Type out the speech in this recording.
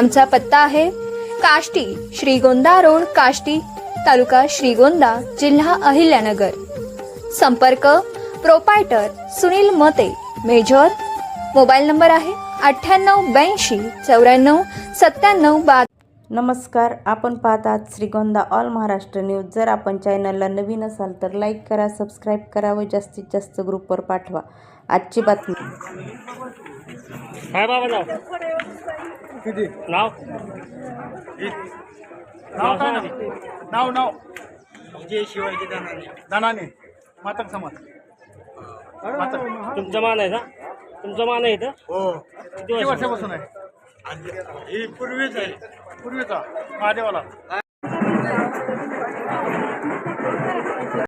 आमचा पत्ता आहे काष्टी श्रीगोंदा रोड काष्टी तालुका श्रीगोंदा जिल्हा अहिल्यानगर. संपर्क प्रोपायटर सुनील मते मेजर. मोबाईल नंबर आहे अठ्ठ्याण्णव ब्याऐंशी चौऱ्याण्णव सत्त्याण्णव बा नमस्कार आपण पाहतात श्रीगोंदा ऑल महाराष्ट्र न्यूज. जर आपण चॅनलला नवीन असाल तर लाईक करा सबस्क्राईब करा व जास्तीत जास्त ग्रुपवर पाठवा. आजची बातमी किती? नाव? नाव काय नाव? नाव नाव. विजय शिवाजी दानाने दानाने मातक समाज. मातक. तुमचं मान आहे का तुमचं मान आहे इथं? हो. किती किती वर्ष वर्षापासून आहे? ही पूर्वीच आहे. पूर्वीचा. महादेवाला.